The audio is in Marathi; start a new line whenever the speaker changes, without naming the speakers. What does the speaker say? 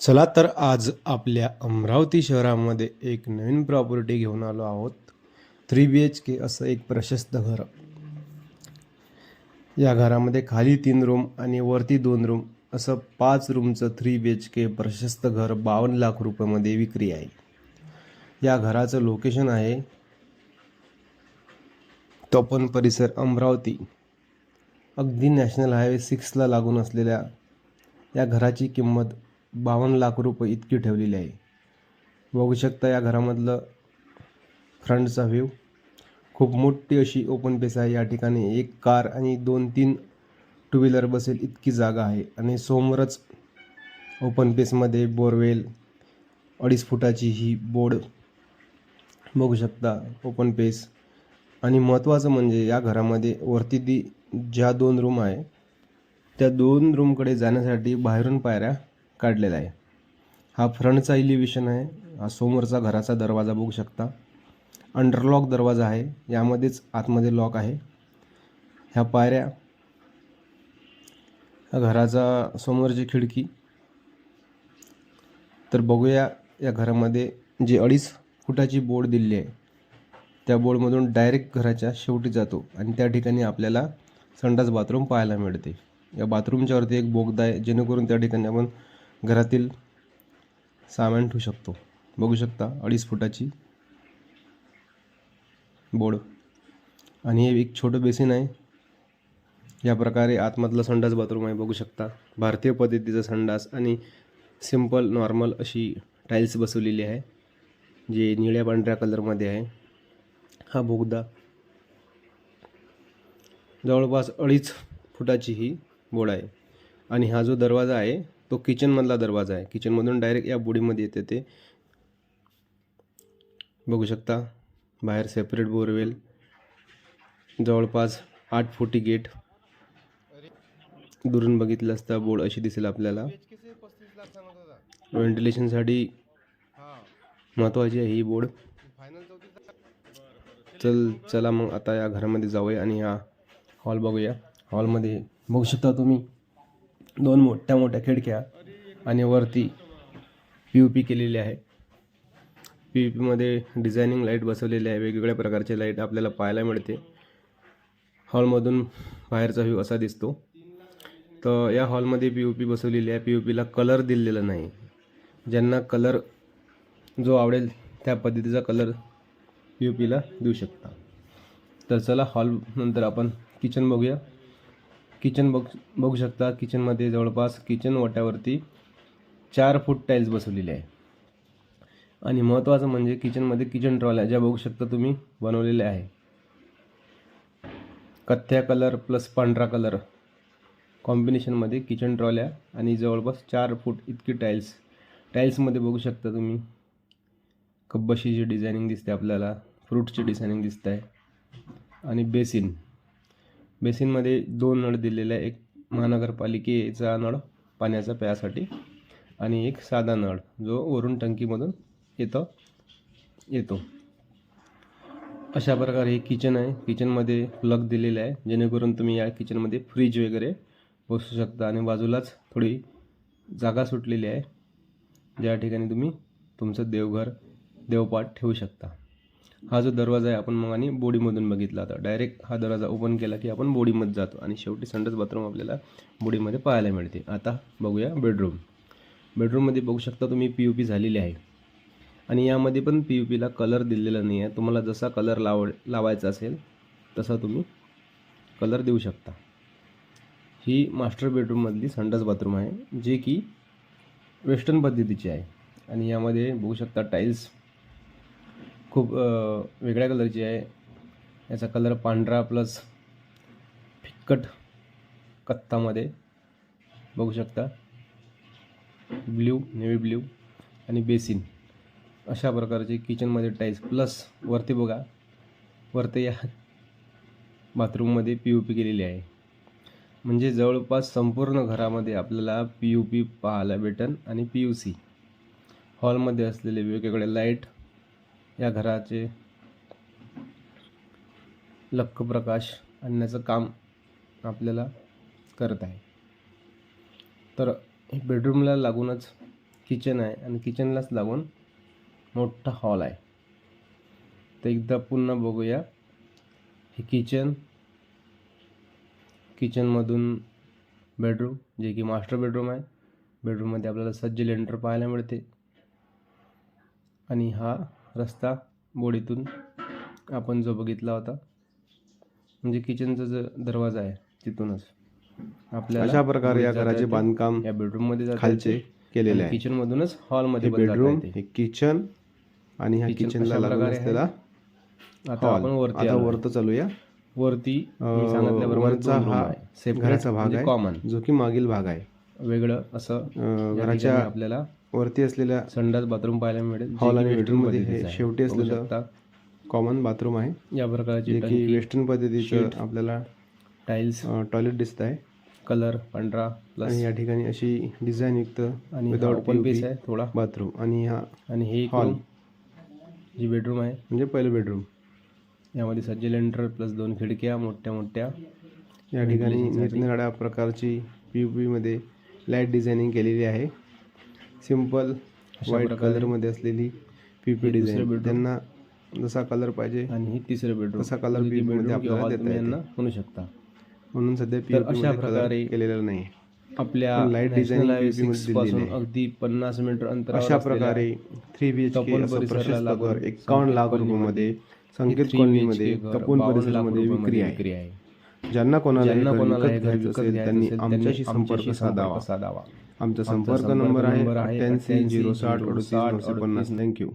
चला तर आज आपल्या अमरावती शहरामध्ये एक नवीन प्रॉपर्टी घेऊन आलो आहोत. थ्री बी एच के असं एक प्रशस्त घर. या घरामध्ये खाली तीन रूम आणि वरती दोन रूम असं पाच रूमचं थ्री बी एच के प्रशस्त घर बावन्न लाख रुपयामध्ये विक्री आहे. या घराचं लोकेशन आहे तोपन परिसर अमरावती. अगदी नॅशनल हायवे सिक्सला लागून असलेल्या या घराची किंमत बावन्न लाख रुपये इतकी ठेवलेली आहे. बघू शकता या घरामधलं फ्रंटचा व्ह्यू. खूप मोठी अशी ओपन पेस आहे. या ठिकाणी एक कार आणि दोन तीन टू व्हीलर बसेल इतकी जागा आहे. आणि समोरच ओपन पेसमध्ये बोरवेल अडीच फुटाची ही बोर्ड बघू शकता ओपन पेस आणि महत्त्वाचं म्हणजे या घरामध्ये वरती ती ज्या दोन रूम आहे त्या दोन रूमकडे जाण्यासाठी बाहेरून पायऱ्या काढलेला आहे. हा फ्रंटचा इलिव्हेशन आहे. हा समोरचा घराचा दरवाजा बघू शकता. अंडरलॉक दरवाजा आहे. यामध्येच आतमध्ये लॉक आहे. ह्या पायऱ्या घराचा समोरची खिडकी. तर बघूया या घरामध्ये जे अडीच फुटाची बोर्ड दिलेली आहे त्या बोर्डमधून डायरेक्ट घराच्या शेवटी जातो आणि त्या ठिकाणी आपल्याला संडास बाथरूम पाहायला मिळते. या बाथरूमच्या वरती एक बोगदा आहे जेणेकरून त्या ठिकाणी आपण घरातील सामान ठेवू शकतो. बघू शकता अडीच फुटाची बोर्ड आणि हे एक छोटं बेसिन आहे. या प्रकारे आतमधलं संडास बाथरूम आहे बघू शकता. भारतीय पद्धतीचा संडास आणि सिंपल नॉर्मल अशी टाईल्स बसवलेली आहे जे निळ्या पांढऱ्या कलरमध्ये आहे. हा बोगदा जवळपास अडीच फुटाची ही बोर्ड आहे. आणि हा जो दरवाजा आहे तो किचनमधला दरवाजा आहे. किचनमधून डायरेक्ट या बुडीमध्ये येते ते. बघू शकता. बाहेर सेपरेट बोरवेल. जवळपास आठ फुटी गेट दुरून बघितलं असता बोर्ड अशी दिसेल आपल्याला. व्हेंटिलेशनसाठी महत्त्वाची आहे ही बोर्ड. चल चला मग आता या घरामध्ये जाऊया आणि हा हॉल बघूया. हॉलमध्ये बघू शकता तुम्ही. दोन मोठ्या मोठ्या खिडक्या आणि वरती पी यू पी केलेली आहे. पी यू पीमध्ये डिझायनिंग लाइट बसवलेली आहे. वेगवेगळ्या प्रकारचे लाइट आपल्याला पाहायला मिळते. हॉलमधून बाहेरचा व्ह्यू असा दिसतो. तर या हॉलमध्ये पी यू पी बसवलेली आहे. पी यू पीला कलर दिलेला नाही. ज्यांना कलर जो आवडेल त्या पद्धतीचा कलर पी यू पीला देऊ शकता. तर चला हॉल नंतर आपण किचन बघूया. किचन बघ बघू शकता किचनमध्ये जवळपास किचन वाट्यावरती चार फूट टाईल्स बसवलेले आहे. आणि महत्त्वाचं म्हणजे किचनमध्ये किचन ट्रॉल्या ज्या बघू शकता तुम्ही बनवलेल्या आहे. कथ्या कलर प्लस पांढरा कलर कॉम्बिनेशनमध्ये किचन ट्रॉल्या आणि जवळपास चार फूट इतकी टाईल्स टाईल्समध्ये बघू शकता तुम्ही कब्बशीची डिझायनिंग दिसते आपल्याला फ्रूटची डिझायनिंग दिसत आहे आणि बेसिन बेसिनमध्ये दोन नळ दिलेले आहे एक महानगरपालिकेचा नळ पाण्याचा प्यासाठी आणि एक साधा नळ जो वरून टंकीमधून येतो येतो. अशा प्रकारे हे किचन आहे. किचनमध्ये प्लग दिलेलं आहे. जेणेकरून तुम्ही या किचनमध्ये फ्रीज वगैरे बसू शकता आणि बाजूलाच थोडी जागा सुटलेली आहे. ज्या ठिकाणी तुम्ही तुमचं देवघर देवपाठ ठेवू शकता. हा जो दरवाजा आहे आपण मग आणि बोडीमधून बघितला आता. डायरेक्ट हा दरवाजा ओपन केला की आपण बोडीमध्ये जातो आणि शेवटी संडास बाथरूम आपल्याला बोडीमध्ये पाहायला मिळते. आता बघूया बेडरूम बेडरूममध्ये बघू शकता तुम्ही पी यू पी झालेली आहे. आणि यामध्ये पण पी यू पीला कलर दिलेला नाही आहे. तुम्हाला जसा कलर लाव लावायचा असेल तसा तुम्ही कलर देऊ शकता. ही मास्टर बेडरूममधली संडास बाथरूम आहे जे की वेस्टर्न पद्धतीची आहे. आणि यामध्ये बघू शकता टाईल्स खूप वेगळ्या कलरची आहे. याचा कलर पांढरा प्लस फिक्कट कत्तामध्ये बघू शकता. ब्ल्यू नेव्ही ब्ल्यू आणि बेसिन. अशा प्रकारचे किचनमध्ये टाईल्स प्लस वरती बघा. वरती या बाथरूममध्ये पी यू पी केलेली आहे. म्हणजे जवळपास संपूर्ण घरामध्ये आपल्याला पी यू पी पाहायला भेटन आणि पी यू सी. हॉलमध्ये असलेले वेगवेगळे लाइट या घराचे लख प्रकाश आणण्याचं काम आपल्याला करत आहे. तर बेडरूमला लागूनच
किचन आहे आणि किचनलाच लागून मोठा हॉल आहे. तर एकदा पुन्हा बघूया. हे किचन किचनमधून बेडरूम जे की मास्टर बेडरूम आहे बेडरूममध्ये आपल्याला सज्ज लेंटर पाहायला मिळते. आणि हा रस्ता बोडीतून आपण जो बघितला होता म्हणजे किचनचा जो दरवाजा आहे तिथूनच आपल्याला
अशा प्रकारे या घराचे. बांधकाम
या बेडरूममध्ये जाता
खालचे. केलेले आहे
किचनमधूनच हॉलमध्ये
बेडरूम. हे किचन आणि ह्या
किचन
किचनला लागून असलेला
आता आपण वरती
आता. वरत चालूया
वरती
वरचा हा.
Separate
घराचा भाग
म्हणजे
आहे
कॉमन
जो की मागील भाग आहे
वेगळं असं
घराच्या
आपल्याला
वरती असलेल्या
संडास बाथरूम पाहायला मिळेल
हॉल आणि
western
बेडरूममध्ये हे. शेवटी असलेलं. कॉमन बाथरूम आहे
या प्रकारची
की वेस्टर्न पद्धतीचं. आपल्याला
टाईल्स
टॉयलेट दिसत आहे
कलर पांढरा प्लस
आणि या ठिकाणी अशी डिझाईन युक्त
आणि
विदाउट
ओपन पीस आहे थोडा
बाथरूम आणि हा
आणि हे. हॉल जी बेडरूम आहे
म्हणजे पहिलं बेडरूम
यामध्ये सज्ज लेंटर प्लस दोन खिडक्या मोठ्या मोठ्या
या ठिकाणी. निरनिराळ्या प्रकारची पी यू पीमध्ये लाइट डिझायनिंग केलेली आहे
सिंपल
व्हाईट
प्रकारे.
कलरमध्ये असलेली पी पी
दुसरं
डिझाईन. त्यांना जसा कलर पाहिजे.
आणि हे तिसरं बेडरूम
तसा color PVP मध्ये आपल्याला देता.
यांना म्हणू शकता.
म्हणून सध्या पी
तर
यू
अशा
कलर
प्रकारे
केलेला नाही.
आपल्या
मध्ये
6
दिलेली
पासून. अगदी पन्नास मीटर अंतरावर
अशा प्रकारे थ्री बी एच के एकावन्न लाख
संकेत
रुपयामध्ये
हे
संकेत
3
कॉलनीमध्ये
BHK घर
तपोवन
52 लाख
परिसरामध्ये विक्री आहे. ज्यांना कोणाला हे
ज्यांना
घर
कोणाला
विकत घ्यायचं असेल त्यांनी आमच्याशी संपर्क साधावा. आमचा संपर्क
नंबर आहे
अठ्ठ्याऐंशी झिरो साठ
88
अडतीस नऊशे पन्नास. थँक्यू